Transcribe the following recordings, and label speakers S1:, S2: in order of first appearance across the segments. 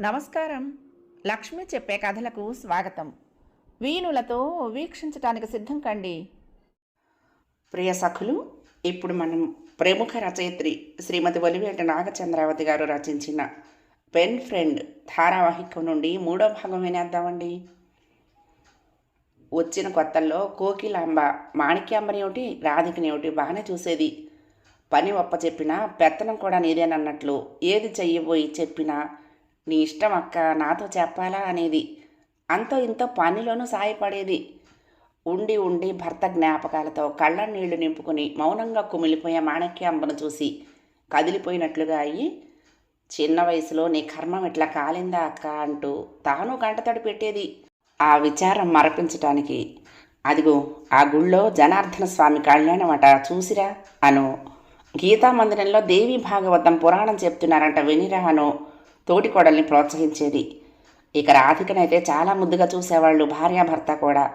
S1: నమస్కారం. లక్ష్మి చెప్పే కథలకు స్వాగతం. వీణులతో వీక్షించటానికి సిద్ధం కండి.
S2: ప్రియ సఖులు ఇప్పుడు మనం ప్రముఖ రచయిత్రి శ్రీమతి ఒలివేట నాగచంద్రావతి గారు రచించిన పెన్ ఫ్రెండ్ ధారావాహికం నుండి మూడో భాగం వినేద్దామండి. వచ్చిన కొత్తల్లో కోకిలాంబ మాణిక్యాంబని ఒకటి ఒకటి బాగానే చూసేది. పని ఒప్ప చెప్పినా పెత్తనం కూడా నీదేనన్నట్లు ఏది చెయ్యబోయి చెప్పినా నీ ఇష్టం అక్క నాతో చెప్పాలా అనేది. అంతో ఇంతో పనిలోనూ సాయపడేది. ఉండి ఉండి భర్త జ్ఞాపకాలతో కళ్ళ నీళ్ళు నింపుకుని మౌనంగా కుమిలిపోయే మాణక్యాంబను చూసి కదిలిపోయినట్లుగా అయ్యి చిన్న వయసులో నీ కర్మం ఇట్లా కాలిందా అక్క అంటూ తాను గంటతడి పెట్టేది. ఆ విచారం మరపించటానికి అదిగో ఆ గుళ్ళో జనార్దన స్వామి కళ్యాణం అట చూసిరా అను. గీతా మందిరంలో దేవి భాగవతం పురాణం చెప్తున్నారంట వినిరా అను. తోటి కోడల్ని ప్రోత్సహించేది. ఇక రాధికనైతే చాలా ముద్దుగా చూసేవాళ్ళు భార్యాభర్త కూడా.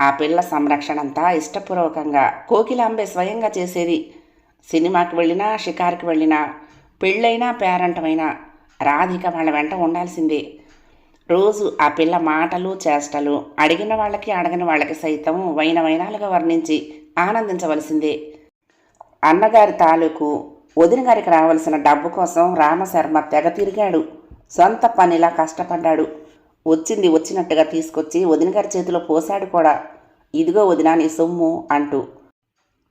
S2: ఆ పిల్ల సంరక్షణ అంతా ఇష్టపూర్వకంగా కోకిలాంబే స్వయంగా చేసేది. సినిమాకి వెళ్ళినా షికార్కి వెళ్ళినా పెళ్ళైనా పేరంటమైనా రాధిక వాళ్ళ వెంట ఉండాల్సిందే. రోజు ఆ పిల్ల మాటలు చేష్టలు అడిగిన వాళ్ళకి అడగని వాళ్ళకి సైతం వైన వైనాలుగా వర్ణించి ఆనందించవలసిందే. అన్నగారి తాలూకు వదిన గారికి రావాల్సిన డబ్బు కోసం రామశర్మ తెగ తిరిగాడు. సొంత పనిలా కష్టపడ్డాడు. వచ్చింది వచ్చినట్టుగా తీసుకొచ్చి వదిన గారి చేతిలో పోశాడు కూడా. ఇదిగో వదిన నీ సొమ్ము అంటూ.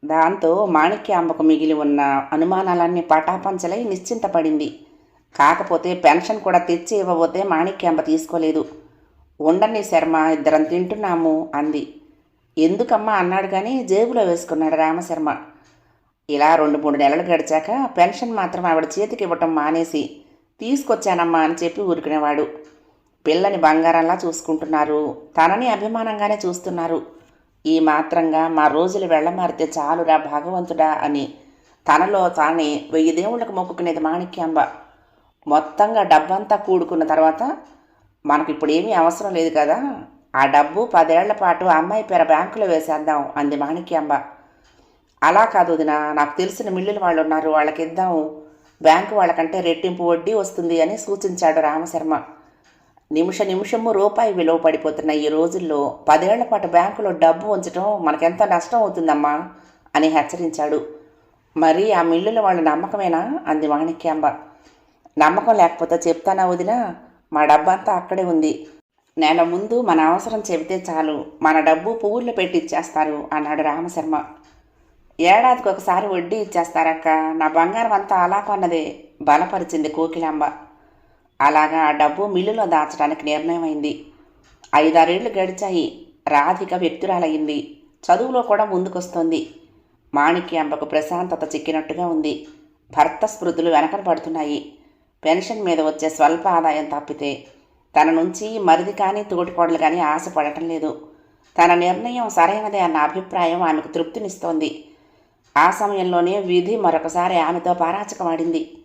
S2: దాంతో మాణిక్య అమ్మకు మిగిలి ఉన్న అనుమానాలన్నీ పటాపంచలై నిశ్చింతపడింది. కాకపోతే పెన్షన్ కూడా తెచ్చి ఇవ్వబోతే మాణిక్యాంబ తీసుకోలేదు. ఉండని శర్మ ఇద్దరం తింటున్నాము అంది. ఎందుకమ్మా అన్నాడు కానీ జేబులో వేసుకున్నాడు రామశర్మ. ఇలా రెండు మూడు నెలలు గడిచాక పెన్షన్ మాత్రం ఆవిడ చేతికి ఇవ్వటం మానేసి తీసుకొచ్చానమ్మా అని చెప్పి ఊరుకునేవాడు. పిల్లని బంగారంలా చూసుకుంటున్నారు. తనని అభిమానంగానే చూస్తున్నారు. ఈ మాత్రంగా మా రోజులు వెళ్ళమారితే చాలురా భగవంతుడా అని తనలో తానే వెయ్యి దేవుళ్ళకు మొక్కుకునేది మాణిక్యాంబ. మొత్తంగా డబ్బంతా కూడుకున్న తర్వాత మనకు ఇప్పుడు ఏమీ అవసరం లేదు కదా. ఆ డబ్బు పదేళ్ళ పాటు అమ్మాయి పేర బ్యాంకులో వేసేద్దాం అంది మాణిక్యాంబ. అలా కాదు వదిన నాకు తెలిసిన మిల్లుల వాళ్ళు ఉన్నారు వాళ్ళకి ఇద్దాం బ్యాంకు వాళ్ళకంటే రెట్టింపు వడ్డీ వస్తుంది అని సూచించాడు రామశర్మ. నిమిష నిమిషము రూపాయి విలువ పడిపోతున్న ఈ రోజుల్లో పదేళ్ళ పాటు బ్యాంకులో డబ్బు ఉంచడం మనకెంత నష్టం అవుతుందమ్మా అని హెచ్చరించాడు. మరి ఆ మిల్లుల వాళ్ళ నమ్మకమేనా? అంది వాణిక్యాంబ నమ్మకం లేకపోతే చెప్తానా వదినా? మా డబ్బంతా అక్కడే ఉంది. నెల ముందు మన అవసరం చెబితే చాలు. మన డబ్బు పువ్వుల్లో పెట్టి ఇచ్చేస్తారు అన్నాడు రామశర్మ. ఏడాదికి ఒకసారి వడ్డీ ఇచ్చేస్తారక్క. నా బంగారం అంతా అలా కొన్నదే బలపరిచింది కోకిలాంబ. అలాగా ఆ డబ్బు మిల్లులో దాచడానికి నిర్ణయమైంది. ఐదారేళ్ళు గడిచాయి. రాధిక వ్యక్తురాలయ్యింది. చదువులో కూడా ముందుకొస్తోంది. మాణిక్యాంబకు ప్రశాంతత చిక్కినట్టుగా ఉంది. భర్త స్మృతులు వెనకన పడుతున్నాయి పెన్షన్ మీద వచ్చే స్వల్ప ఆదాయం తప్పితే తన నుంచి మరిది కానీ తోటికోడలు కానీ ఆశపడటం లేదు. తన నిర్ణయం సరైనదే అన్న అభిప్రాయం ఆమెకు తృప్తినిస్తోంది. ఆ సమయంలోనే విధి మరొకసారి ఆమెతో పారాచకమాడింది.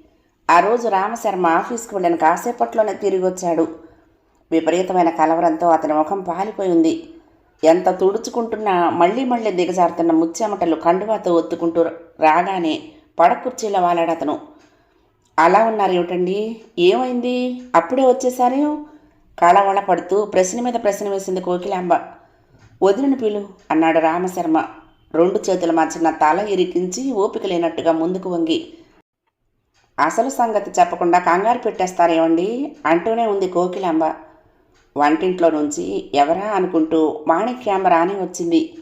S2: ఆ రోజు రామశర్మ ఆఫీస్కి వెళ్ళిన కాసేపట్లోనే తిరిగి వచ్చాడు విపరీతమైన కలవరంతో అతని ముఖం పాలిపోయి ఉంది. ఎంత తుడుచుకుంటున్నా మళ్ళీ మళ్ళీ దిగజారుతున్న ముచ్చెమటలు కండువాతో ఒత్తుకుంటూ రాగానే పడకుర్చీలో వాలాడు అతను. అలా ఉన్నారు ఏమిటండి? ఏమైంది? అప్పుడే వచ్చేసారు కళవళ పడుతూ ప్రశ్న మీద ప్రశ్న వేసింది కోకిలాంబ. వదిలిన పిలు అన్నాడు రామశర్మ. రెండు చేతుల మధ్యన తల ఇరికించి ఓపిక లేనట్టుగా ముందుకు వంగి అసలు సంగతి చెప్పకుండా కంగారు పెట్టేస్తారేమండి? అంటూనే ఉంది కోకిలాంబ. వంటింట్లో నుంచి ఎవరా? అనుకుంటూ మాణిక్యాంబ రాని వచ్చింది.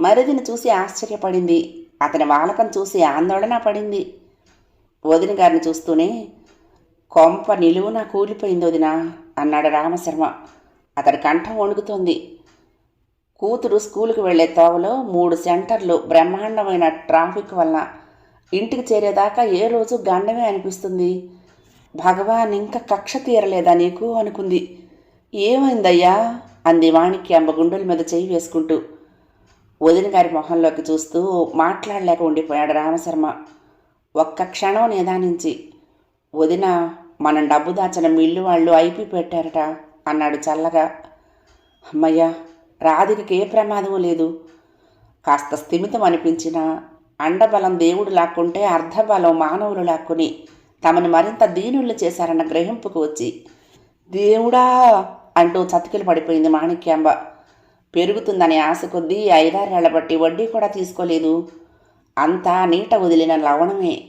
S2: మరిదిని చూసి ఆశ్చర్యపడింది. అతని వాలకం చూసి ఆందోళన పడింది. వదిన గారిని చూస్తూనే కొంప నిలువున కూలిపోయింది వదిన? అన్నాడు రామశర్మ. అతడి కంఠం వణుకుతోంది. కూతురు స్కూలుకు వెళ్ళే తోవలో మూడు సెంటర్లు బ్రహ్మాండమైన ట్రాఫిక్ వల్ల ఇంటికి చేరేదాకా ఏ రోజు గండమే అనిపిస్తుంది. భగవాన్ ఇంకా కక్ష తీరలేదా నీకు? అనుకుంది. ఏమైందయ్యా? అంది వాణిక్యాంబ గుండెల మీద చేయి వేసుకుంటూ. వదిన గారి మొహంలోకి చూస్తూ మాట్లాడలేక ఉండిపోయాడు రామశర్మ. ఒక్క క్షణం నిదానించి వదిన మనం డబ్బు దాచిన మిల్లు వాళ్ళు ఐపీ పెట్టారట అన్నాడు చల్లగా. అమ్మయ్యా రాధికకి ఏ ప్రమాదం లేదు. కాస్త స్థిమితం అనిపించినా అండబలం దేవుడు లాక్కుంటే అర్ధబలం మానవులు లాక్కుని తమను మరింత దీనుళ్ళు చేశారన్న గ్రహింపుకు వచ్చి దేవుడా అంటూ చతికిలు పడిపోయింది మాణిక్యాంబ. పెరుగుతుందనే ఆశ కొద్దీ ఐదారేళ్ళ బట్టి వడ్డీ కూడా తీసుకోలేదు. అంతా నీట వదిలిన లవణమే.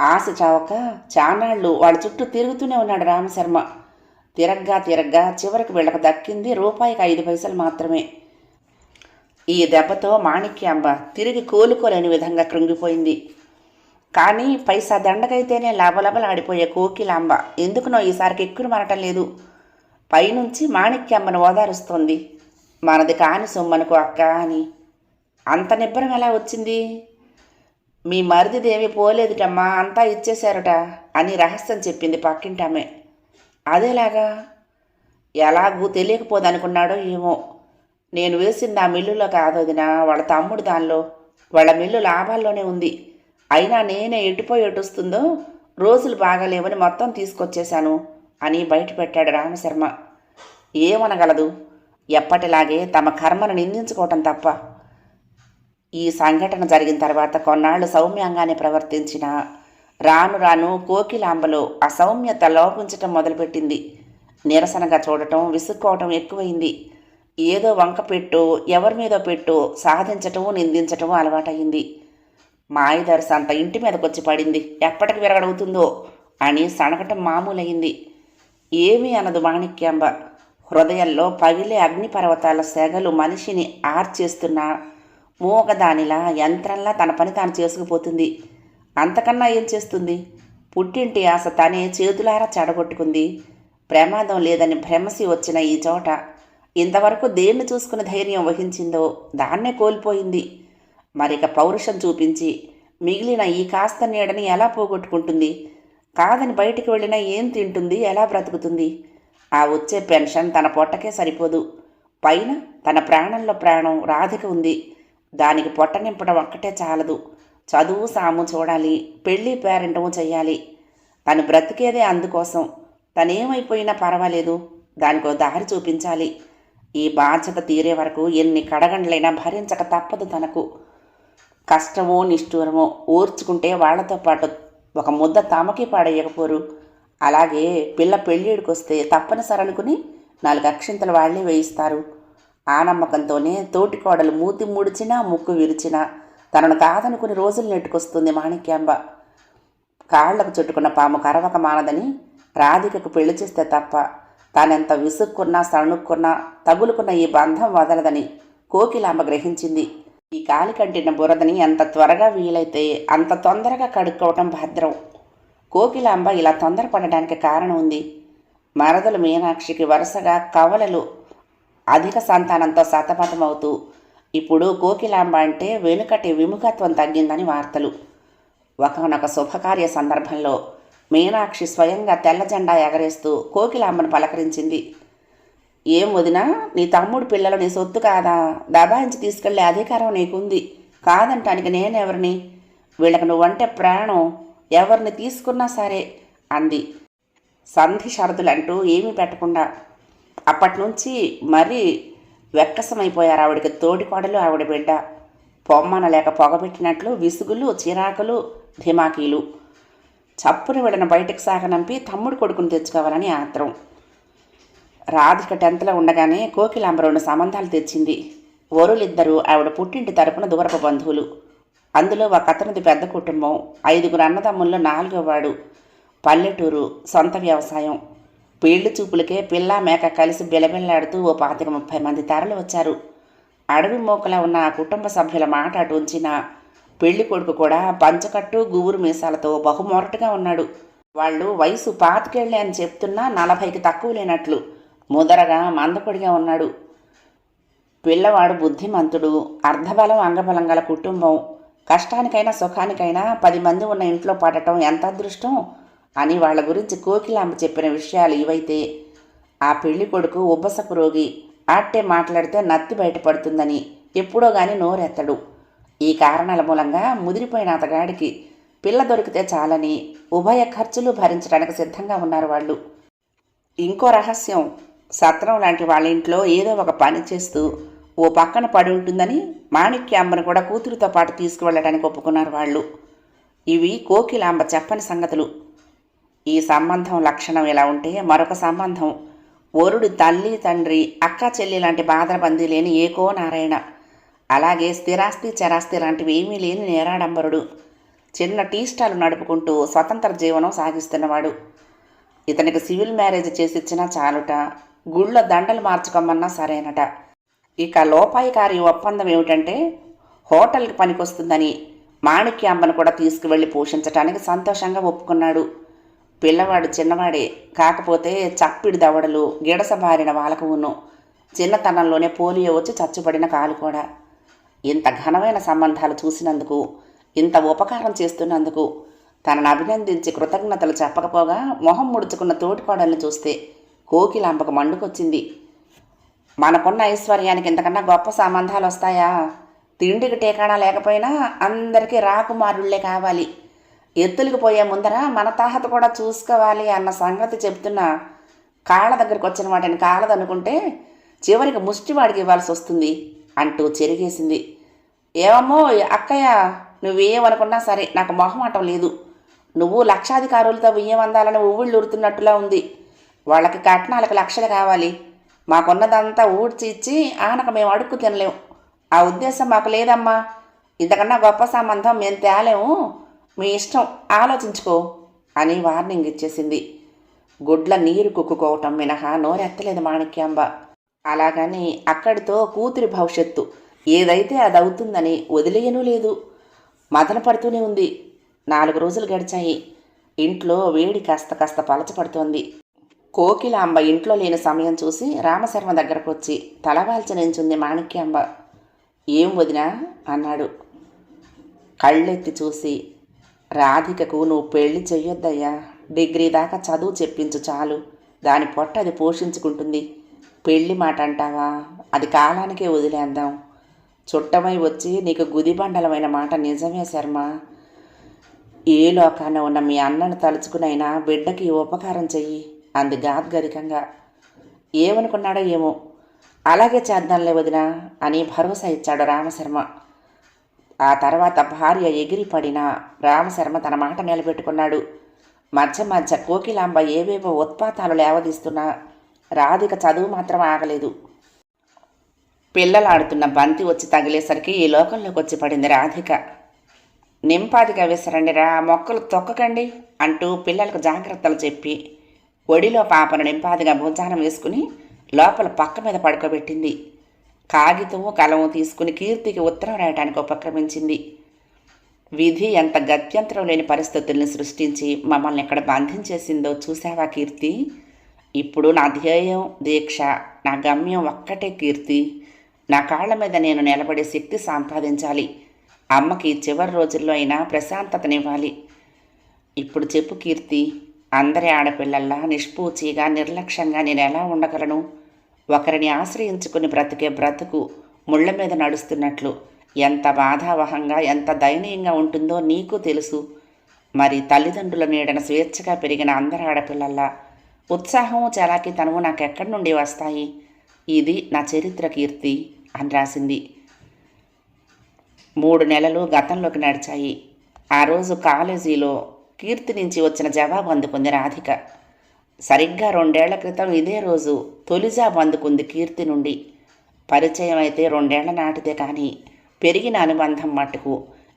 S2: ఆశ చావక చానాళ్ళు వాళ్ళ చుట్టూ తిరుగుతూనే ఉన్నాడు రామశర్మ. తిరగ్గా తిరగ్గా చివరికి వీళ్ళకు దక్కింది రూపాయికి ఐదు పైసలు మాత్రమే. ఈ దెబ్బతో మాణిక్యాంబ తిరిగి కోలుకోలేని విధంగా కృంగిపోయింది. కానీ పైసా దండకైతేనే లబలబలాడిపోయే కోకిలాంబ. ఎందుకునో ఈసారికి ఎక్కువ మనటం లేదు? పైనుంచి మాణిక్యాంబను ఓదారుస్తోంది. మనది కాని సొమ్మనుకో అక్క అని. అంత నిబ్బరం ఎలా వచ్చింది? మీ మరిదిదేమి పోలేదుటమ్మా అంతా ఇచ్చేశారట అని రహస్యం చెప్పింది పక్కింటామే. అదేలాగా ఎలాగూ తెలియకపోదనుకున్నాడో ఏమో. నేను వేసింది ఆ మిల్లులో కాదోదినా వాళ్ళ తమ్ముడు దానిలో వాళ్ళ మిల్లు లాభాల్లోనే ఉంది. అయినా నేనే ఎటుపోయి ఎటుస్తుందో రోజులు బాగాలేవని మొత్తం తీసుకొచ్చేశాను అని బయట పెట్టాడు రామశర్మ. ఏమనగలదు? ఎప్పటిలాగే తమ కర్మను నిందించుకోవటం తప్ప. ఈ సంఘటన జరిగిన తర్వాత కొన్నాళ్ళు సౌమ్యంగానే ప్రవర్తించిన రాను రాను కోకిలాంబలో అసౌమ్యత లోపించటం మొదలుపెట్టింది. నిరసనగా చూడటం విసుక్కోవటం ఎక్కువైంది. ఏదో వంక పెట్టు ఎవరి మీదో పెట్టు సాధించటం నిందించటం అలవాటయింది మాయదర్శ అంత ఇంటి మీదకొచ్చి పడింది. ఎప్పటికి విరగడవుతుందో అని సణగటం మామూలయింది ఏమీ అనదు మాణిక్యాంబ. హృదయంలో పగిలే అగ్నిపర్వతాల సెగలు మనిషిని ఆర్చేస్తున్నా మూగదానిలా యంత్రంలా తన పని తాను చేసుకుపోతుంది. అంతకన్నా ఏం చేస్తుంది? పుట్టింటి ఆశ తనే చేతులారా చెడగొట్టుకుంది. ప్రమాదం లేదని భ్రమసి వచ్చిన ఈ చోట ఇంతవరకు దేన్ని చూసుకుని ధైర్యం వహించిందో దాన్నే కోల్పోయింది. మరిక పౌరుషం చూపించి మిగిలిన ఈ కాస్త నీడని ఎలా పోగొట్టుకుంటుంది? కాదని బయటికి వెళ్ళినా ఏం తింటుంది? ఎలా బ్రతుకుతుంది? ఆ వచ్చే పెన్షన్ తన పొట్టకే సరిపోదు. పైన తన ప్రాణంలో ప్రాణం రాధిక ఉంది. దానికి పొట్ట నింపడం ఒక్కటే చాలదు. చదువు సాము చూడాలి పెళ్ళి పేరెంటము చెయ్యాలి. తను బ్రతికేదే అందుకోసం. తనేమైపోయినా పర్వాలేదు దానికో దారి చూపించాలి. ఈ బాధ్యత తీరే వరకు ఎన్ని కడగండ్లైనా భరించక తప్పదు తనకు. కష్టమో నిష్ఠూరమో ఓర్చుకుంటే వాళ్ళతో పాటు ఒక ముద్ద తమకి పాడేయకపోరు అలాగే పిల్ల పెళ్ళిడికొస్తే తప్పనిసరి అనుకుని నాలుగు అక్షింతలు వాళ్ళే వేయిస్తారు. ఆ నమ్మకంతోనే తోటికోడలు మూతి ముడిచినా ముక్కు విరిచినా తనను కాదనుకుని రోజులు నెట్టుకొస్తుంది మాణిక్యాంబ. కాళ్ళకు చుట్టుకున్న పాము కరవక మానదని రాధికకు పెళ్ళి చేస్తే తప్ప తానెంత విసుక్కున్నా సణుక్కున్నా తగులుకున్న ఈ బంధం వదలదని కోకిలాంబ గ్రహించింది. ఈ కాలి కంటిన బురదని ఎంత త్వరగా వీలైతే అంత తొందరగా కడుక్కోవటం భద్రం. కోకిలాంబ ఇలా తొందరపడడానికి కారణం ఉంది. మరదలు మీనాక్షికి వరుసగా కవలలు అధిక సంతానంతో సతమతమవుతూ ఇప్పుడు కోకిలాంబ అంటే వెనుకటి విముఖత్వం తగ్గిందని వార్తలు. ఒకనొక శుభకార్య సందర్భంలో మీనాక్షి స్వయంగా తెల్ల జెండా ఎగరేస్తూ కోకిలాంబను పలకరించింది. ఏం వదినా నీ తమ్ముడు పిల్లలు నీ సొత్తు కాదా? దబాయించి తీసుకెళ్ళే అధికారం నీకుంది. కాదంటానికి నేనెవరిని? వీళ్ళకి నువ్వంటే ప్రాణం. ఎవరిని తీసుకున్నా సరే అంది. సంధి షరతులంటూ ఏమీ పెట్టకుండా అప్పటి నుంచి మరీ వెక్కసమైపోయారు ఆవిడకి తోడికోడలు ఆవిడ బిడ్డ. పొమ్మన లేక పొగబెట్టినట్లు విసుగులు చిరాకులు ధిమాకీలు. చప్పున వీళ్ళని బయటకు సాగనంపి తమ్ముడు కొడుకుని తెచ్చుకోవాలని ఆత్రం. రాధిక టెన్త్లో ఉండగానే కోకిలాంబ రెండు సంబంధాలు తెచ్చింది. వరులిద్దరూ ఆవిడ పుట్టింటి తరపున దూరపు బంధువులు. అందులో ఒక అతనిది పెద్ద కుటుంబం. ఐదుగురు అన్నదమ్ముల్లో నాలుగో వాడు. పల్లెటూరు సొంత వ్యవసాయం. పెళ్ళి చూపులకే పిల్ల మేక కలిసి బిలబిల్లాడుతూ ఓ పాతిక ముప్పై మంది తరలు వచ్చారు. అడవి మోకలా ఉన్న ఆ కుటుంబ సభ్యుల మాట అటు ఉంచిన పెళ్ళి కొడుకు కూడా పంచకట్టు గుబురు మీసాలతో బహుమొరటుగా ఉన్నాడు. వాళ్ళు వయసు పాతికేళ్ళే అని చెప్తున్నా నలభైకి తక్కువ లేనట్లు ముదరగా మందపొడిగా ఉన్నాడు. పిల్లవాడు బుద్ధిమంతుడు అర్ధబలం అంగబలం గల కుటుంబం. కష్టానికైనా సుఖానికైనా పది మంది ఉన్న ఇంట్లో పడటం ఎంత అదృష్టం? అని వాళ్ళ గురించి కోకిలాంబ చెప్పిన విషయాలు ఇవైతే ఆ పెళ్ళి కొడుకు ఉబ్బసపు రోగి ఆట్టే మాట్లాడితే నత్తి బయటపడుతుందని ఎప్పుడో గాని నోరెత్తడు. ఈ కారణాల మూలంగా ముదిరిపోయిన అతగాడికి పిల్ల దొరికితే చాలని ఉభయ ఖర్చులు భరించడానికి సిద్ధంగా ఉన్నారు వాళ్ళు. ఇంకో రహస్యం సత్రం లాంటి వాళ్ళ ఇంట్లో ఏదో ఒక పని చేస్తూ ఓ పక్కన పడి ఉంటుందని మాణిక్యాంబను కూడా కూతురుతో పాటు తీసుకువెళ్ళడానికి ఒప్పుకున్నారు వాళ్ళు. ఇవి కోకిలాంబ చెప్పని సంగతులు. ఈ సంబంధం లక్షణం ఎలా ఉంటే మరొక సంబంధం. వరుడు తల్లి తండ్రి అక్క చెల్లి లాంటి బాధరబందీ లేని ఏకో నారాయణ అలాగే స్థిరాస్తి చరాస్తి లాంటివి ఏమీ లేని నేరాడంబరుడు. చిన్న టీ స్టాల్ నడుపుకుంటూ స్వతంత్ర జీవనం సాగిస్తున్నవాడు. ఇతనికి సివిల్ మ్యారేజ్ చేసిచ్చినా చాలుట గుళ్ళ దండలు మార్చుకోమన్నా సరేనట. ఇక లోపాయికారి ఒప్పందం ఏమిటంటే హోటల్కి పనికొస్తుందని మాణిక్యాంబను కూడా తీసుకువెళ్ళి పోషించటానికి సంతోషంగా ఒప్పుకున్నాడు. పిల్లవాడు చిన్నవాడే కాకపోతే చప్పిడి దవడలు గిడస బారిన వాలకవును చిన్నతనంలోనే పోలియో వచ్చి చచ్చుపడిన కాలు కూడా. ఇంత ఘనమైన సంబంధాలు చూసినందుకు ఇంత ఉపకారం చేస్తున్నందుకు తనను అభినందించి కృతజ్ఞతలు చెప్పకపోగా మొహం ముడుచుకున్న తోటికోడల్ని చూస్తే కోకిలాంబకు మండుకొచ్చింది. మనకున్న ఐశ్వర్యానికి ఇంతకన్నా గొప్ప సంబంధాలు వస్తాయా? తిండికి టీకాణా లేకపోయినా అందరికీ రాకుమారుళ్ళే కావాలి. ఎత్తులకు పోయే ముందర మన తాహత కూడా చూసుకోవాలి అన్న సంగతి చెప్తున్న కాళ్ళ దగ్గరికి వచ్చిన వాటిని కాలదనుకుంటే చివరికి ముష్టివాడికి ఇవ్వాల్సి వస్తుంది అంటూ చెరిగేసింది. ఏమమ్మో అక్కయ్య నువ్వేమనుకున్నా సరే నాకు మొహమాటం లేదు. నువ్వు లక్షాధికారులతో వియ్యమందాలని ఊళ్ళు ఉరుతున్నట్టులా ఉంది. వాళ్ళకి కట్నాలకు లక్షలు కావాలి. మాకున్నదంతా ఊడ్చి ఇచ్చి ఆనక మేము అడుక్కు తినలేం. ఆ ఉద్దేశం మాకు లేదమ్మా. ఇంతకన్నా గొప్ప సంబంధం మేము తేలేము. మీ ఇష్టం. ఆలోచించుకో అని వార్నింగ్ ఇచ్చేసింది. గుడ్ల నీరు కుక్కుకోవటం మినహా నోరెత్తలేదు మాణిక్యాంబ. అలాగని అక్కడితో కూతురి భవిష్యత్తు. ఏదైతే అది అవుతుందని వదిలేయనూ లేదు. మదన పడుతూనే ఉంది. నాలుగు రోజులు గడిచాయి. ఇంట్లో వేడి కాస్త కాస్త పలచపడుతోంది. కోకిలాంబ ఇంట్లో లేని సమయం చూసి రామశర్మ దగ్గరకు వచ్చి తలవాల్చి నించుంది మాణిక్యాంబ. ఏం వదినా? అన్నాడు. కళ్ళెత్తి చూసి రాధికకు నువ్వు పెళ్ళి చెయ్యొద్దయ్యా. డిగ్రీ దాకా చదువు చెప్పించు చాలు. దాని పొట్ట అది పోషించుకుంటుంది. పెళ్ళి మాట అంటావా? అది కాలానికే వదిలేద్దాం. చుట్టమై వచ్చి నీకు గుదిబండలమైన మాట నిజమే శర్మ. ఏ లోకాన ఉన్న మీ అన్నను తలుచుకునైనా బిడ్డకి ఉపకారం చెయ్యి. అంది గాద్గరికంగా. ఏమనుకున్నాడో ఏమో. అలాగే చేద్దాంలే వదినా అని భరోసా ఇచ్చాడు రామశర్మ. ఆ తర్వాత భార్య ఎగిరిపడినా రామశర్మ తన మాట నిలబెట్టుకున్నాడు. మధ్య మధ్య కోకిలాంబ ఏవేవో ఉత్పాతాలు లేవదీస్తున్నా రాధిక చదువు మాత్రం ఆగలేదు. పిల్లలాడుతున్న బంతి వచ్చి తగిలేసరికి ఈ లోకంలోకి వచ్చి పడింది రాధిక. నింపాదిగా విసరండి రా మొక్కలు తొక్కకండి అంటూ పిల్లలకు జాగ్రత్తలు చెప్పి ఒడిలో పాపను నింపాదిగా భోజనం వేసుకుని లోపల పక్క మీద పడుకోబెట్టింది. కాగితము కలము తీసుకుని కీర్తికి ఉత్తరం రాయడానికి ఉపక్రమించింది. విధి ఎంత గత్యంతరం లేని పరిస్థితుల్ని సృష్టించి మమ్మల్ని ఎక్కడ బంధించేసిందో చూసావా కీర్తి? ఇప్పుడు నా ధ్యేయం దీక్ష నా గమ్యం ఒక్కటే కీర్తి. నా కాళ్ళ మీద నేను నిలబడే శక్తి సంపాదించాలి. అమ్మకి చివరి రోజుల్లో అయినా ప్రశాంతతనివ్వాలి. ఇప్పుడు చెప్పు కీర్తి అందరి ఆడపిల్లల్లా నిష్పూచిగా నిర్లక్ష్యంగా నేను ఎలా ఉండగలను? ఒకరిని ఆశ్రయించుకుని బ్రతికే బ్రతుకు ముళ్ళ మీద నడుస్తున్నట్లు. ఎంత బాధావహంగా ఎంత దయనీయంగా ఉంటుందో నీకు తెలుసు. మరి తల్లిదండ్రుల నీడన స్వేచ్ఛగా పెరిగిన అందరి ఆడపిల్లల్లా ఉత్సాహము చలాకి తనువు నాకెక్కడి నుండి వస్తాయి? ఇది నా చరిత్ర కీర్తి అని రాసింది. మూడు నెలలు గతంలోకి నడిచాయి. ఆ రోజు కాలేజీలో కీర్తి నుంచి వచ్చిన జవాబు అందుకుంది రాధిక. సరిగ్గా రెండేళ్ళ క్రితం ఇదే రోజు తొలిజాబ్ అందుకుంది కీర్తి నుండి. పరిచయం అయితే రెండేళ్ళ నాటిదే కానీ పెరిగిన అనుబంధం మట్టుకు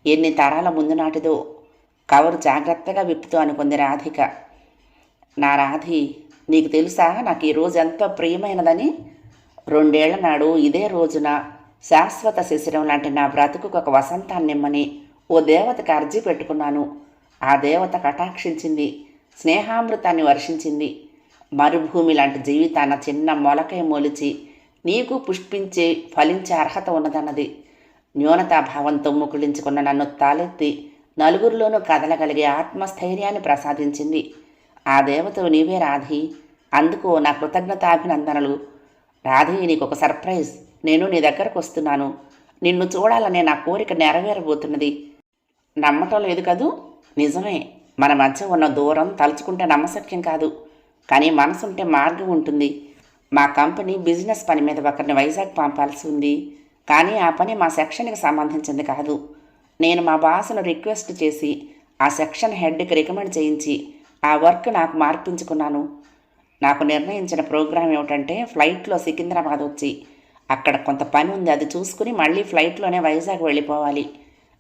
S2: ఎన్ని తరాల ముందు నాటిదో కవరు జాగ్రత్తగా విప్పుతూ అనుకుంది రాధిక. నా రాధి నీకు తెలుసా నాకు ఈ రోజు ఎంతో ప్రియమైనదని? రెండేళ్ళ నాడు ఇదే రోజున శాశ్వత శిశిరం లాంటి నా బ్రతుకుకు ఒక వసంతాన్నిమ్మని ఓ దేవతకి అర్జీ పెట్టుకున్నాను. ఆ దేవత కటాక్షించింది. స్నేహామృతాన్ని వర్షించింది. మరుభూమి లాంటి జీవితాన చిన్న మొలకై మొలిచి నీకు పుష్పించే ఫలించే అర్హత ఉన్నదన్నది. న్యూనతాభావంతో ముకుళించుకున్న నన్ను తాలెత్తి నలుగురిలోనూ కదలగలిగే ఆత్మస్థైర్యాన్ని ప్రసాదించింది. ఆ దేవత నీవే రాధి. అందుకు నా కృతజ్ఞతాభినందనలు. రాధి నీకు ఒక సర్ప్రైజ్. నేను నీ దగ్గరకు వస్తున్నాను. నిన్ను చూడాలనే నా కోరిక నెరవేరబోతున్నది. నమ్మటం లేదు కదూ? నిజమే. మన మధ్య ఉన్న దూరం తలుచుకుంటే నమ్మశక్యం కాదు. కానీ మనసుంటే మార్గం ఉంటుంది. మా కంపెనీ బిజినెస్ పని మీద ఒకరిని వైజాగ్ పంపాల్సి ఉంది. కానీ ఆ పని మా సెక్షన్కి సంబంధించింది కాదు. నేను మా బాస్ను రిక్వెస్ట్ చేసి ఆ సెక్షన్ హెడ్కి రికమెండ్ చేయించి ఆ వర్క్ నాకు మార్పించుకున్నాను. నాకు నిర్ణయించిన ప్రోగ్రాం ఏమిటంటే ఫ్లైట్లో సికింద్రాబాద్ వచ్చి అక్కడ కొంత పని ఉంది. అది చూసుకుని మళ్ళీ ఫ్లైట్లోనే వైజాగ్ వెళ్ళిపోవాలి.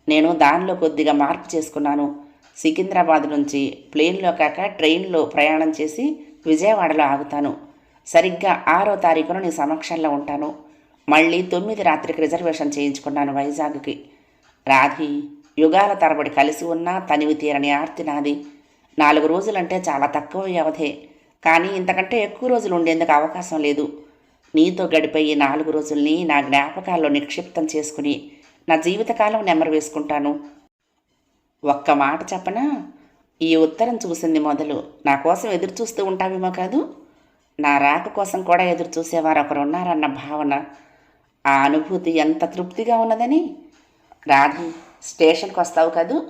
S2: నేను దానిలో కొద్దిగా మార్పు చేసుకున్నాను. సికింద్రాబాద్ నుంచి ప్లేన్లో కాక ట్రైన్లో ప్రయాణం చేసి విజయవాడలో ఆగుతాను. సరిగ్గా ఆరో తారీఖున నీ సమక్షంలో ఉంటాను. మళ్ళీ తొమ్మిది రాత్రికి రిజర్వేషన్ చేయించుకున్నాను వైజాగ్కి. రాధి యుగాల తరబడి కలిసి ఉన్నా తనివి తీరని ఆర్తి నాది. నాలుగు రోజులంటే చాలా తక్కువ వ్యవధే. కానీ ఇంతకంటే ఎక్కువ రోజులు ఉండేందుకు అవకాశం లేదు. నీతో గడిపే ఈ నాలుగు రోజుల్ని నా జ్ఞాపకాల్లో నిక్షిప్తం చేసుకుని నా జీవితకాలం నెమరు వేసుకుంటాను. ఒక్క మాట చెప్పనా? ఈ ఉత్తరం చూసింది మొదలు. నా కోసం ఎదురు చూస్తూ ఉంటావేమో కాదు? నా రాక కోసం కూడా ఎదురు చూసేవారు ఒకరు ఉన్నారన్న భావన. ఆ అనుభూతి ఎంత తృప్తిగా ఉన్నదని? రాధి స్టేషన్కి వస్తావు కదూ?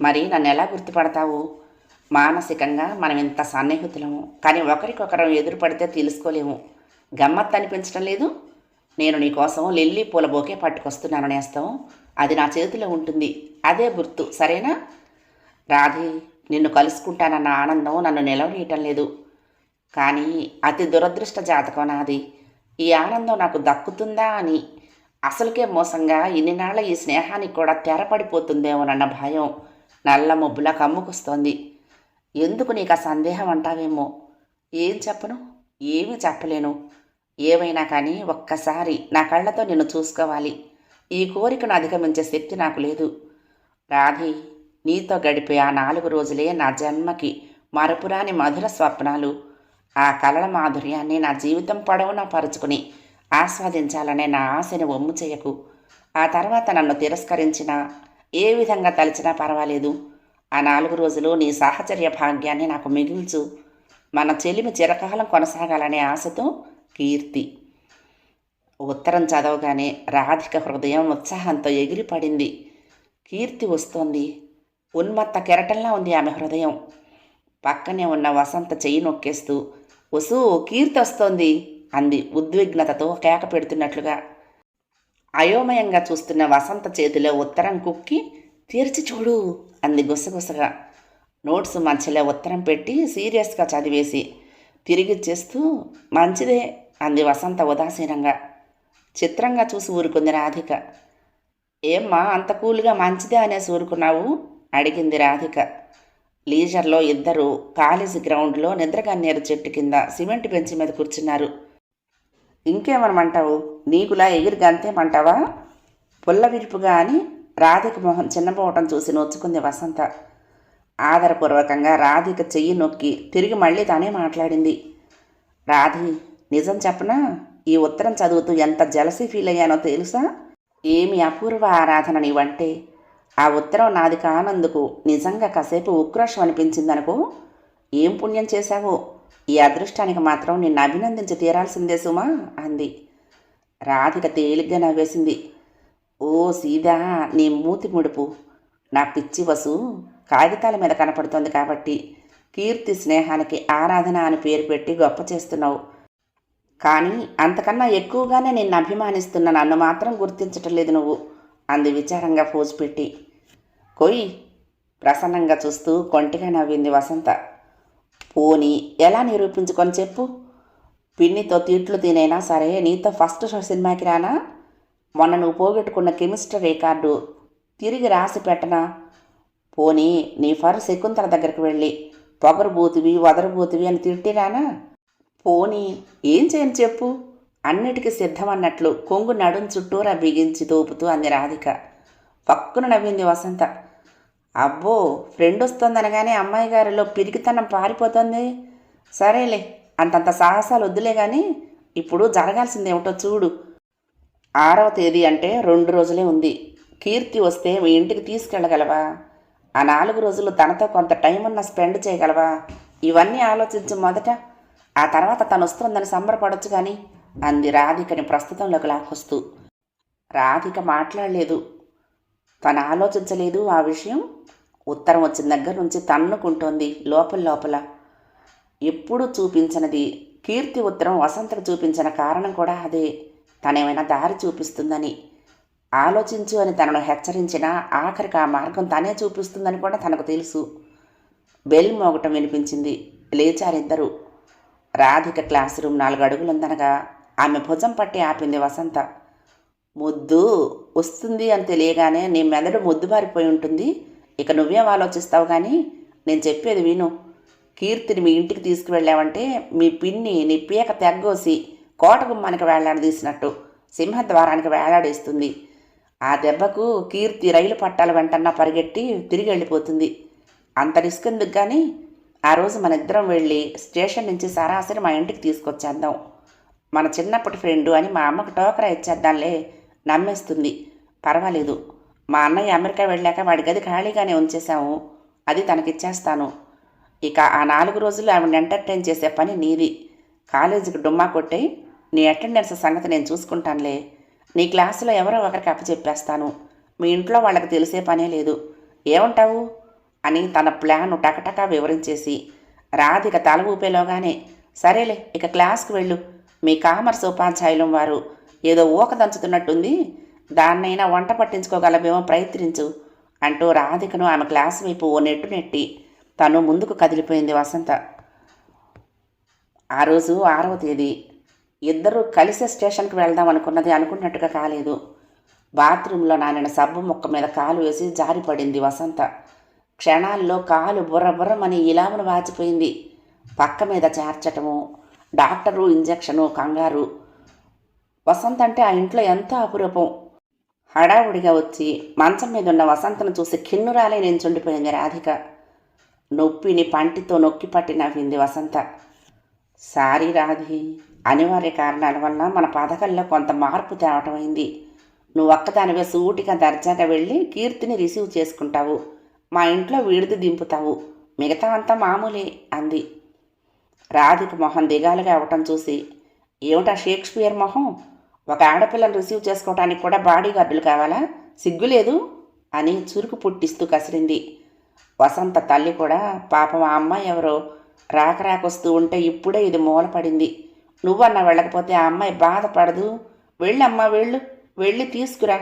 S2: మరి నన్ను ఎలా గుర్తుపడతావు? మానసికంగా మనం ఇంత సన్నిహితులము కానీ ఒకరికొకరం ఎదురు పడితే తెలుసుకోలేము. గమ్మత్తు అనిపించడం లేదు? నేను నీకోసం లిల్లీ పూల బోకే పట్టుకొస్తున్నాను నేస్తం. అది నా చేతిలో ఉంటుంది. అదే గుర్తు. సరేనా? రాధే నిన్ను కలుసుకుంటానన్న ఆనందం నన్ను నిలవనీయటం లేదు. కానీ అతి దురదృష్ట జాతకం నాది. ఈ ఆనందం నాకు దక్కుతుందా అని. అసలుకే మోసంగా ఇన్నినాళ్ళ ఈ స్నేహానికి కూడా తెరపడిపోతుందేమోనన్న భయం. నల్ల మబ్బులా కమ్ముకొస్తోంది. ఎందుకు నీకు ఆ సందేహం అంటావేమో? ఏం చెప్పను? ఏమీ చెప్పలేను. ఏమైనా కానీ ఒక్కసారి నా కళ్ళతో నిన్ను చూసుకోవాలి. ఈ కోరికను అధిగమించే శక్తి నాకు లేదు. రాధి నీతో గడిపే ఆ నాలుగు రోజులే నా జన్మకి మరపురాని మధుర స్వప్నాలు. ఆ కళల మాధుర్యాన్ని నా జీవితం పొడవునా పరుచుకుని ఆస్వాదించాలనే నా ఆశని ఒమ్ము చేయకు. ఆ తర్వాత నన్ను తిరస్కరించినా ఏ విధంగా తలిచినా పర్వాలేదు. ఆ నాలుగు రోజులు నీ సాహచర్య భాగ్యాన్ని నాకు మిగిల్చు. మన చెలిమి చిరకాలం కొనసాగాలనే ఆశతో కీర్తి. ఉత్తరం చదవగానే రాధిక హృదయం ఉత్సాహంతో ఎగిరిపడింది. కీర్తి వస్తోంది. ఉన్మత్త కెరటంలా ఉంది ఆమె హృదయం. పక్కనే ఉన్న వసంత చెయ్యి నొక్కేస్తూ వసు కీర్తి వస్తోంది అంది ఉద్విగ్నతతో కేక పెడుతున్నట్లుగా. అయోమయంగా చూస్తున్న వసంత చేతిలో ఉత్తరం కుక్కి తెరిచి చూడు అంది గుసగుసగా. నోట్స్ మధ్యలో ఉత్తరం పెట్టి సీరియస్గా చదివేసి తిరిగిచ్చేస్తూ మంచిదే అంది వసంత ఉదాసీనంగా. చిత్రంగా చూసి ఊరుకుంది రాధిక. ఏమ్మా అంత కూల్గా మంచిదే అనేసి ఊరుకున్నావు? అడిగింది రాధిక. లీజర్లో ఇద్దరు కాలేజీ గ్రౌండ్లో నిద్రగన్నేరు చెట్టు కింద సిమెంట్ బెంచ్ మీద కూర్చున్నారు. ఇంకేమనమంటావు? నీకులా ఎగిరి గంతేమంటావా? పుల్ల విరుపుగా అని రాధిక మొహం చిన్నపోవటం చూసి నొచ్చుకుంది వసంత. ఆదరపూర్వకంగా రాధిక చెయ్యి నొక్కి తిరిగి మళ్ళీ తానే మాట్లాడింది. రాధి నిజం చెప్పనా? ఈ ఉత్తరం చదువుతూ ఎంత జలసి ఫీల్ అయ్యానో తెలుసా? ఏమి అపూర్వ ఆరాధన నీవంటే ఆ ఉత్తరం నాది కానందుకు నిజంగా కాసేపు ఉక్రోషం అనిపించిందనుకో ఏం పుణ్యం చేశావో? ఈ అదృష్టానికి మాత్రం నిన్ను అభినందించి తీరాల్సిందే సుమా అంది. రాధిక తేలిగ్గా నవ్వేసింది. ఓ సీదా నీ మూతి ముడుపు. నా పిచ్చి వసు. కాగితాల మీద కనపడుతోంది కాబట్టి కీర్తి స్నేహానికి ఆరాధన అని పేరు పెట్టి గొప్ప చేస్తున్నావు. కానీ అంతకన్నా ఎక్కువగానే నిన్ను అభిమానిస్తున్న నన్ను మాత్రం గుర్తించటం లేదు నువ్వు అంది విచారంగా పోజు పెట్టి. కొయ్ ప్రసన్నంగా చూస్తూ కొంటిగా నవ్వింది వసంత. పోని ఎలా నిరూపించుకొని చెప్పు? పిన్నితో తీట్లు తినైనా సరే నీతో ఫస్ట్ షో సినిమాకి రానా? మొన్న నువ్వు పోగొట్టుకున్న కెమిస్ట్రీ రికార్డు తిరిగి రాసి పెట్టనా? పోనీ నీ ఫర్ శకుంతల దగ్గరికి వెళ్ళి పొగరుబోతువి వదరబోతువి అని తిట్టిరానా? పోనీ ఏం చేయను చెప్పు. అన్నిటికీ సిద్ధమన్నట్లు కొంగు నడుం చుట్టూరా బిగించి తోపుతూ అంది రాధిక. పక్కున నవ్వింది వసంత. అబ్బో ఫ్రెండ్ వస్తుందనగానే అమ్మాయి గారిలో పిరికితనం పారిపోతుంది. సరేలే అంతంత సాహసాలు వద్దులే కానీ ఇప్పుడు జరగాల్సిందేమిటో చూడు. ఆరవ తేదీ అంటే రెండు రోజులే ఉంది. కీర్తి వస్తే మీ ఇంటికి తీసుకెళ్ళగలవా? ఆ నాలుగు రోజులు తనతో కొంత టైం ఉన్న స్పెండ్ చేయగలవా? ఇవన్నీ ఆలోచించు మొదట. ఆ తర్వాత తను వస్తుందని సంబరపడొచ్చు కానీ అంది రాధికని ప్రస్తుతంలోకి లాక్కొస్తూ. రాధిక మాట్లాడలేదు. తను ఆలోచించలేదు ఆ విషయం. ఉత్తరం వచ్చిన దగ్గర నుంచి తన్నుకుంటోంది లోపల లోపల. ఎప్పుడూ చూపించినది కీర్తి ఉత్తరం వసంతకు చూపించిన కారణం కూడా అదే. తనేమైనా దారి చూపిస్తుందని. ఆలోచించు అని తనను హెచ్చరించినా ఆఖరికి ఆ మార్గం తనే చూపిస్తుందని కూడా తనకు తెలుసు. బెల్ మోగటం వినిపించింది. లేచారిద్దరు. రాధిక క్లాస్ రూమ్ నాలుగు అడుగులుందనగా ఆమె భుజం పట్టి ఆపింది వసంత. ముద్దు వస్తుంది అని తెలియగానే నీ మెదడు ముద్దుబారిపోయి ఉంటుంది. ఇక నువ్వేం ఆలోచిస్తావు కానీ నేను చెప్పేది విను. కీర్తిని మీ ఇంటికి తీసుకువెళ్ళావంటే మీ పిన్ని నీ పీక తెగ్గోసి కోట గుమ్మానికి వేలాడదీసినట్టు సింహద్వారానికి వేలాడేస్తుంది ఆ దెబ్బకు కీర్తి రైలు పట్టాల వెంటన్నా పరిగెట్టి తిరిగి వెళ్ళిపోతుంది. అంత రిస్క్ ఎందుకు కానీ ఆ రోజు మన ఇద్దరం వెళ్ళి స్టేషన్ నుంచి సరాసరి మా ఇంటికి తీసుకొచ్చేద్దాం. మన చిన్నప్పటి ఫ్రెండు అని మా అమ్మకు టోకరా ఇచ్చేద్దాంలే నమ్మేస్తుంది. పర్వాలేదు. మా అన్నయ్య అమెరికా వెళ్ళాక వాడి గది ఖాళీగానే ఉంచేశాము. అది తనకిచ్చేస్తాను. ఇక ఆ నాలుగు రోజులు ఆవిడని ఎంటర్టైన్ చేసే పని నీది. కాలేజీకి డుమ్మా కొట్టే నీ అటెండెన్స్ సంగతి నేను చూసుకుంటానులే. నీ క్లాసులో ఎవరో ఒకరికి అప్పచెప్పేస్తాను. మీ ఇంట్లో వాళ్ళకి తెలిసే పనే లేదు. ఏమంటావు? అని తన ప్లాన్ టకటకా వివరించేసి రాధిక తల ఊపేలోగానే సరేలే ఇక క్లాస్కి వెళ్ళు. మీ కామర్స్ ఉపాధ్యాయులం వారు. ఏదో ఊక దంచుతున్నట్టుంది. దాన్నైనా వంట పట్టించుకోగలమేమో ప్రయత్నించు అంటూ రాధికను ఆమె క్లాస్ వైపు ఓ నెట్టు నెట్టి తను ముందుకు కదిలిపోయింది వసంత. ఆ రోజు ఆరవ తేదీ. ఇద్దరూ కలిసే స్టేషన్కి వెళ్దాం అనుకున్నది అనుకున్నట్టుగా కాలేదు. బాత్రూంలో నానిన సబ్బు ముక్క మీద కాలు వేసి జారిపడింది వసంత. క్షణాల్లో కాలు బుర్రబుర్రమని ఇలామును వాచిపోయింది. పక్క మీద చేర్చటము డాక్టరు ఇంజెక్షను కంగారు. వసంత్ అంటే ఆ ఇంట్లో ఎంతో అపురూపం. హడావుడిగా వచ్చి మంచం మీద ఉన్న వసంతను చూసి కిన్నురాలే నించుండిపోయింది రాధిక. నొప్పిని పంటితో నొక్కి పట్టి నవ్వింది వసంత. సారీ రాధి అనివార్య కారణాల వల్ల మన పథకంలో కొంత మార్పు తేవటమైంది నువ్వు ఒక్కదానివే సూటిగా దర్జాగా వెళ్ళి కీర్తిని రిసీవ్ చేసుకుంటావు. మా ఇంట్లో విడిది దింపుతావు. మిగతా అంతా మామూలే అంది. రాధిక మొహం దిగాలుగా అవ్వటం చూసి ఏమిటా షేక్స్పియర్ మొహం? ఒక ఆడపిల్లను రిసీవ్ చేసుకోవటానికి కూడా బాడీ గార్డులు కావాలా? సిగ్గులేదు? అని చురుకు పుట్టిస్తూ కసిరింది. వసంత తల్లి కూడా పాపం ఆ అమ్మాయి ఎవరో రాక రాకొస్తూ ఉంటే ఇప్పుడే ఇది మూలపడింది. నువ్వన్నా వెళ్ళకపోతే ఆ అమ్మాయి బాధపడదు. వెళ్ళమ్మా వెళ్ళు. వెళ్ళి తీసుకురా.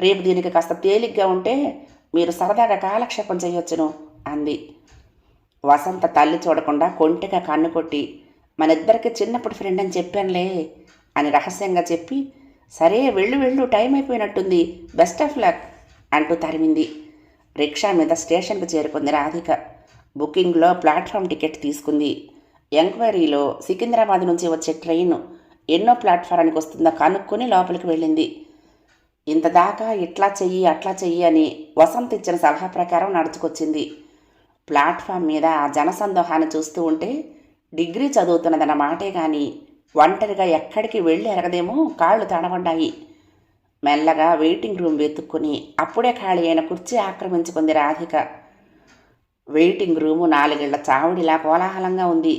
S2: రేపు దీనికి కాస్త తేలిగ్గా ఉంటే మీరు సరదాగా కాలక్షేపం చేయొచ్చును అంది. వసంత తల్లి చూడకుండా కొంటిగా కన్ను కొట్టి మనిద్దరికి చిన్నప్పుడు ఫ్రెండ్ అని చెప్పానులే అని రహస్యంగా చెప్పి సరే వెళ్ళు వెళ్ళు టైం అయిపోయినట్టుంది. బెస్ట్ ఆఫ్ లక్ అంటూ తరిమింది. రిక్షా మీద స్టేషన్కి చేరుకుంది రాధిక. బుకింగ్లో ప్లాట్ఫామ్ టికెట్ తీసుకుంది. ఎంక్వైరీలో సికింద్రాబాద్ నుంచి వచ్చే ట్రైన్ ఎన్నో ప్లాట్ఫారానికి వస్తుందో కనుక్కొని లోపలికి వెళ్ళింది. ఇంతదాకా ఇట్లా చెయ్యి అట్లా చెయ్యి అని వసంత్ ఇచ్చిన సలహా ప్రకారం నడుచుకొచ్చింది. ప్లాట్ఫామ్ మీద ఆ జనసందోహాన్ని చూస్తూ ఉంటే డిగ్రీ చదువుతున్నదన్న మాటే కానీ ఒంటరిగా ఎక్కడికి వెళ్ళి ఎరగదేమో కాళ్ళు తడబడ్డాయి మెల్లగా వెయిటింగ్ రూమ్ వెతుక్కుని అప్పుడే ఖాళీ అయిన కుర్చీ ఆక్రమించుకుంది రాధిక. వెయిటింగ్ రూము నాలుగేళ్ళ చావుడిలా కోలాహలంగా ఉంది.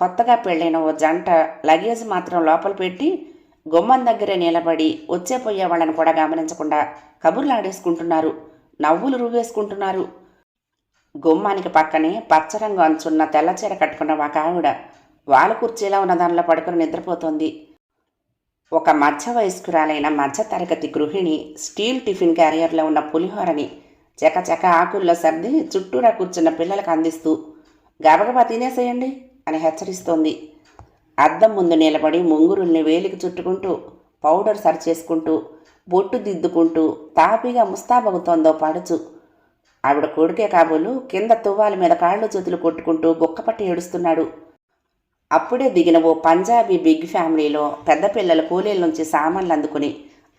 S2: కొత్తగా పెళ్ళైన ఓ జంట లగేజ్ మాత్రం లోపల పెట్టి గుమ్మం దగ్గరే నిలబడి వచ్చే పోయే వాళ్ళని కూడా గమనించకుండా కబుర్లాడేసుకుంటున్నారు నవ్వులు రువ్వేసుకుంటున్నారు. గుమ్మానికి పక్కనే పచ్చరంగు అంచున్న తెల్లచీర కట్టుకున్న ఒక ఆవిడ వాళ్ళ కుర్చీలో ఉన్న దానిలో పడుకుని నిద్రపోతోంది. ఒక మధ్య వయస్కురాలైన మధ్య తరగతి గృహిణి స్టీల్ టిఫిన్ క్యారియర్లో ఉన్న పులిహోరని చకచక ఆకుల్లో సర్ది చుట్టూరా కూర్చున్న పిల్లలకు అందిస్తూ గబగబా తినేసేయండి. అని హెచ్చరిస్తోంది. అద్దం ముందు నిలబడి ముంగురుల్ని వేలికి చుట్టుకుంటూ పౌడర్ సరి చేసుకుంటూ బొట్టు దిద్దుకుంటూ తాపీగా ముస్తాబగుతోందో పడుచు. ఆవిడ కొడుకే కాబోలు కింద తువ్వాల మీద కాళ్ళు చేతులు కొట్టుకుంటూ బొక్కపట్టి ఏడుస్తున్నాడు. అప్పుడే దిగిన ఓ పంజాబీ బిగ్ ఫ్యామిలీలో పెద్ద పిల్లలు కూలీల నుంచి సామాన్లు అందుకుని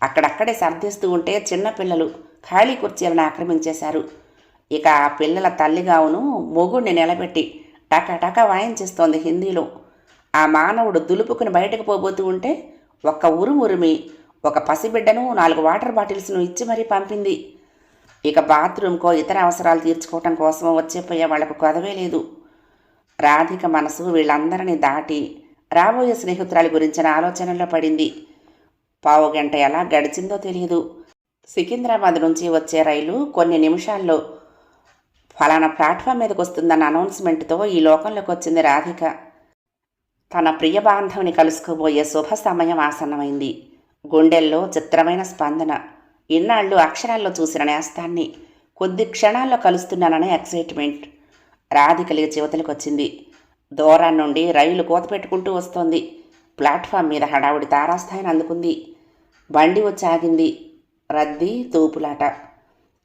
S2: అక్కడక్కడే సర్దిస్తూ ఉంటే చిన్నపిల్లలు ఖాళీ కుర్చీలను ఆక్రమించేశారు. ఇక ఆ పిల్లల తల్లిగావును మొగుడిని నిలబెట్టి టకా టకా వాయించేస్తోంది హిందీలో. ఆ మానవుడు దులుపుకుని బయటకు పోబోతూ ఉంటే ఒక్క ఉరుమురిమి ఒక పసిబిడ్డను నాలుగు వాటర్ బాటిల్స్ను ఇచ్చి మరీ పంపింది. ఇక బాత్రూమ్కో ఇతర అవసరాలు తీర్చుకోవటం కోసం వచ్చేపోయే వాళ్ళకు కొదవే లేదు. రాధిక మనసు వీళ్ళందరినీ దాటి రాబోయే స్నేహితురాలి గురించిన ఆలోచనలో పడింది. పావు గంట ఎలా గడిచిందో తెలియదు సికింద్రాబాద్ నుంచి వచ్చే రైలు కొన్ని నిమిషాల్లో ఫలానా ప్లాట్ఫామ్ మీదకి వస్తుందన్న అనౌన్స్మెంట్తో ఈ లోకంలోకి వచ్చింది రాధిక. తన ప్రియ బాంధవుని కలుసుకోబోయే శుభ సమయం ఆసన్నమైంది. గుండెల్లో చిత్రమైన స్పందన. ఇన్నాళ్ళు అక్షరాల్లో చూసిన నేస్తాన్ని కొద్ది క్షణాల్లో కలుస్తున్నాననే ఎక్సైట్మెంట్. రాధిక లేచి యువతలకు వచ్చింది దూరం నుండి రైలు కోత పెట్టుకుంటూ వస్తోంది. ప్లాట్ఫామ్ మీద హడావుడి తారాస్థాయిని అందుకుంది. బండి వచ్చి ఆగింది. రద్దీ తూపులాట.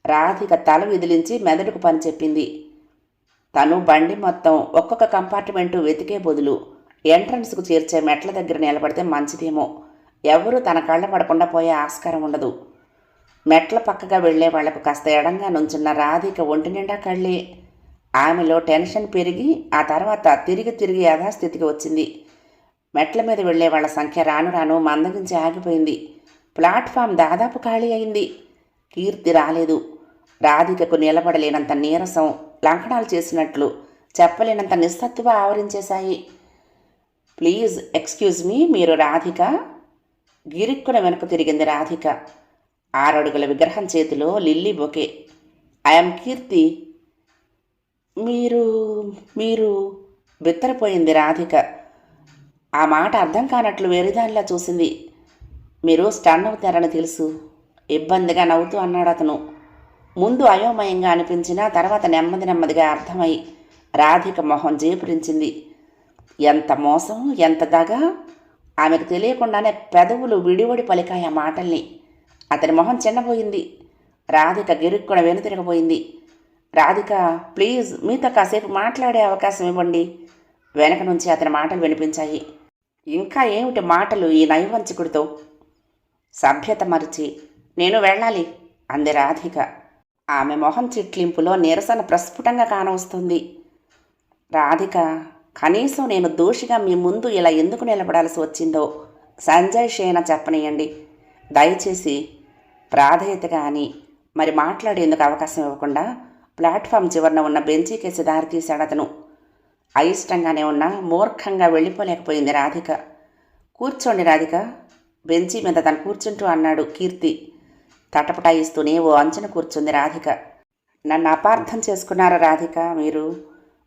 S2: రాధిక తల విదిలించి మెదడుకు పని చెప్పింది. తను బండి మొత్తం ఒక్కొక్క కంపార్ట్మెంటు వెతికే బదులు ఎంట్రన్స్కు చేర్చే మెట్ల దగ్గర నిలబడితే మంచిదేమో. ఎవరూ తన కళ్ళ పడకుండా పోయే ఆస్కారం ఉండదు. మెట్ల పక్కగా వెళ్ళే వాళ్ళకు కాస్త ఎడంగా నుంచున్న రాధిక ఒంటి నిండా కళ్ళే. ఆమెలో టెన్షన్ పెరిగి ఆ తర్వాత తిరిగి తిరిగి యథాస్థితికి వచ్చింది. మెట్ల మీద వెళ్ళే వాళ్ళ సంఖ్య రాను రాను మందగించి ఆగిపోయింది. ప్లాట్ఫామ్ దాదాపు ఖాళీ అయింది. కీర్తి రాలేదు. రాధికకు నిలబడలేనంత నీరసం లంకణాలు చేసినట్లు చెప్పలేనంత నిస్సత్తువ ఆవరించేశాయి. ప్లీజ్ ఎక్స్క్యూజ్ మీ మీరు రాధిక? గిరిక్కున వెనక్కు తిరిగింది రాధిక. ఆరడుగుల విగ్రహం చేతిలో లిల్లీ బొకే. ఐఎమ్ కీర్తి. మీరు మీరు బిత్తరపోయింది రాధిక. ఆ మాట అర్థం కానట్లు వేరేదానిలా చూసింది. మీరు స్టన్ అవుతారని తెలుసు. ఇబ్బందిగా నవ్వుతూ అన్నాడు అతను ముందు అయోమయంగా అనిపించిన తర్వాత నెమ్మది నెమ్మదిగా అర్థమై రాధిక మొహం జేపురించింది ఎంత మోసం ఎంత దగ? ఆమెకు తెలియకుండానే పెదవులు విడివడి పలికాయ మాటల్ని. అతని మొహం చిన్నపోయింది రాధిక గిరుక్కున వెనుతిరగబోయింది రాధిక ప్లీజ్ మీతో కాసేపు మాట్లాడే అవకాశం ఇవ్వండి. వెనక నుంచి అతని మాటలు వినిపించాయి. ఇంకా ఏమిటి మాటలు ఈ నైవంచకుడితో? సభ్యత మరిచి నేను వెళ్ళాలి అంది రాధిక. ఆమె మొహం చిట్లింపులో నిరసన ప్రస్ఫుటంగా కానవస్తుంది. రాధిక కనీసం నేను దోషిగా మీ ముందు ఇలా ఎందుకు నిలబడాల్సి వచ్చిందో సంజయ్ షేన చెప్పనీయండి. దయచేసి ప్రాధాన్యత కానీ మరి మాట్లాడేందుకు అవకాశం ఇవ్వకుండా ప్లాట్ఫామ్ చివరన ఉన్న బెంచీకేసి దారి తీశాడు అతను. అయిష్టంగానే ఉన్న మూర్ఖంగా వెళ్ళిపోలేకపోయింది రాధిక. కూర్చోండి రాధిక. బెంచీ మీద తను కూర్చుంటూ అన్నాడు కీర్తి. తటపటాయిస్తూనే ఓ అంచన కూర్చుంది రాధిక. నన్ను అపార్థం చేసుకున్నారా రాధిక మీరు?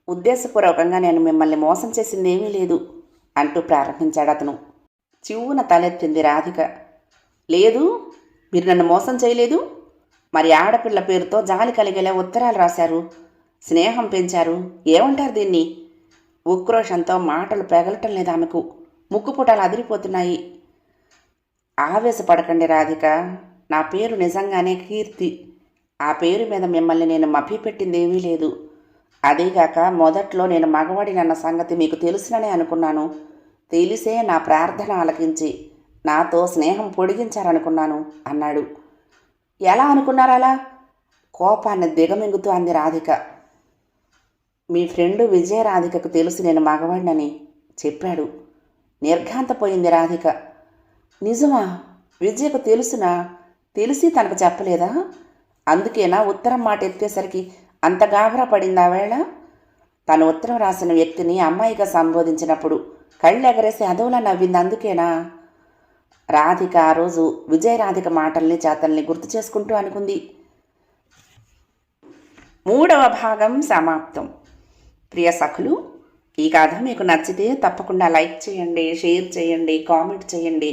S2: ఉద్దేశపూర్వకంగా నేను మిమ్మల్ని మోసం చేసింది ఏమీ లేదు అంటూ ప్రారంభించాడు అతను. చివ్వున తలెత్తింది రాధిక. లేదు మీరు నన్ను మోసం చేయలేదు? మరి ఆడపిల్ల పేరుతో జాలి కలిగేలా ఉత్తరాలు రాశారు? స్నేహం పెంచారు? ఏమంటారు దీన్ని? ఉక్రోషంతో మాటలు పెగలటం లేదు ఆమెకు. ముక్కుపుటాలు అదిరిపోతున్నాయి. ఆవేశపడకండి రాధిక. నా పేరు నిజంగానే కీర్తి. ఆ పేరు మీద మిమ్మల్ని నేను మభ్యపెట్టింది ఏమీ లేదు. అదేగాక మొదట్లో నేను మగవాడినన్న సంగతి మీకు తెలుసుననే అనుకున్నాను. తెలిసే నా ప్రార్థన ఆలకించి నాతో స్నేహం పొడిగించారనుకున్నాను అన్నాడు. ఎలా అనుకున్నారు అలా? కోపాన్ని దిగమింగుతూ అంది రాధిక. మీ ఫ్రెండు విజయ రాధికకు తెలుసు నేను మగవాడినని చెప్పాడు. నిర్ఘాంతపోయింది రాధిక. నిజమా? విజయకు తెలుసునా? తెలిసి తనకు చెప్పలేదా? అందుకేనా ఉత్తరం మాట ఎత్తేసరికి అంత గాభరా పడింది ఆవేళ తన తను ఉత్తరం రాసిన వ్యక్తిని అమ్మాయిగా సంబోధించినప్పుడు కళ్ళు ఎగరేసి అదోలా నవ్వింది అందుకేనా? రాధిక ఆ రోజు విజయ రాధిక మాటల్ని చేతల్ని గుర్తు చేసుకుంటూ అనుకుంది. మూడవ భాగం సమాప్తం. ప్రియ సఖులు ఈ కథ మీకు నచ్చితే తప్పకుండా లైక్ చేయండి షేర్ చేయండి కామెంట్ చేయండి.